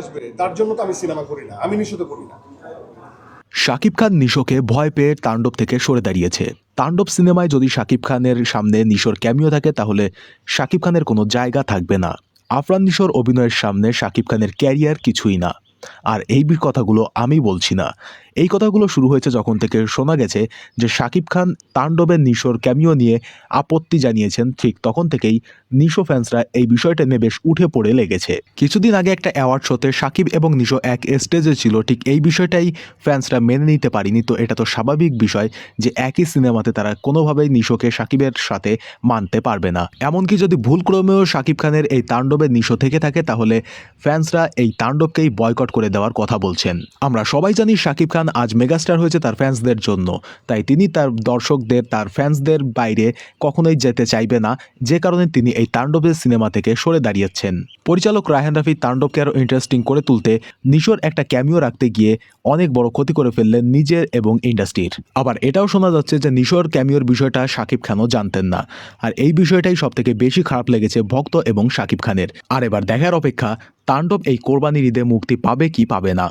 আসবে, তার জন্য তো আমি সিনেমা করি না, আমি নিষেধ করি না। শাকিব খান নিশোকে ভয় পেয়ে তাণ্ডব থেকে সরে দাঁড়িয়েছে। তাণ্ডব সিনেমায় যদি শাকিব খানের সামনে নিশোর ক্যামিও থাকে, তাহলে শাকিব খানের কোনো জায়গা থাকবে না। আফরান নিশোর অভিনয়ের সামনে শাকিব খানের ক্যারিয়ার কিছুই না। আর এই কথাগুলো আমি বলছি না। এই কথাগুলো শুরু হয়েছে যখন থেকে শোনা গেছে যে শাকিব খান তাণ্ডবের নিশোর ক্যামিও নিয়ে আপত্তি জানিয়েছেন। ঠিক তখন থেকেই নিশো ফ্যান্সরা এই বিষয়টা নিয়ে বেশ উঠে পড়ে লেগেছে। কিছুদিন আগে একটা অ্যাওয়ার্ড শোতে শাকিব এবং নিশো এক স্টেজে ছিল। ঠিক এই বিষয়টাই ফ্যান্সরা মেনে নিতে পারিনি। তো এটা তো স্বাভাবিক বিষয় যে একই সিনেমাতে তারা কোনোভাবেই নিশোকে শাকিবের সাথে মানতে পারবে না। এমনকি যদি ভুলক্রমেও শাকিব খানের এই তাণ্ডবের নিশো থেকে থাকে, তাহলে ফ্যান্সরা এই তাণ্ডবকেই বয়কট করে দেওয়ার কথা বলছেন। আমরা সবাই জানি শাকিব খান আজ মেগাস্টার হয়েছে তার ফ্যান্সদের জন্য। তাই তিনি তার দর্শকদের, তার ফ্যান্সদের বাইরে কখনোই যেতে চাইবে না। যে কারণে তিনি এই তাণ্ডবের সিনেমা থেকে সরে দাঁড়িয়েছেন। পরিচালক রায়হান রাফি তাণ্ডবকে আরও ইন্টারেস্টিং করে তুলতে নিশোর একটা ক্যামিও রাখতে গিয়ে অনেক বড় ক্ষতি করে ফেললেন নিজের এবং ইন্ডাস্ট্রির আবার এটাও শোনা যাচ্ছে যে নিশোর ক্যামিওর বিষয়টা শাকিব খানও জানতেন না। আর এই বিষয়টাই সব থেকে বেশি খারাপ লেগেছে ভক্ত এবং শাকিব খানের। আর এবার দেখার অপেক্ষা, তাণ্ডব এই কোরবানির ঈদে মুক্তি পাবে কি পাবে না?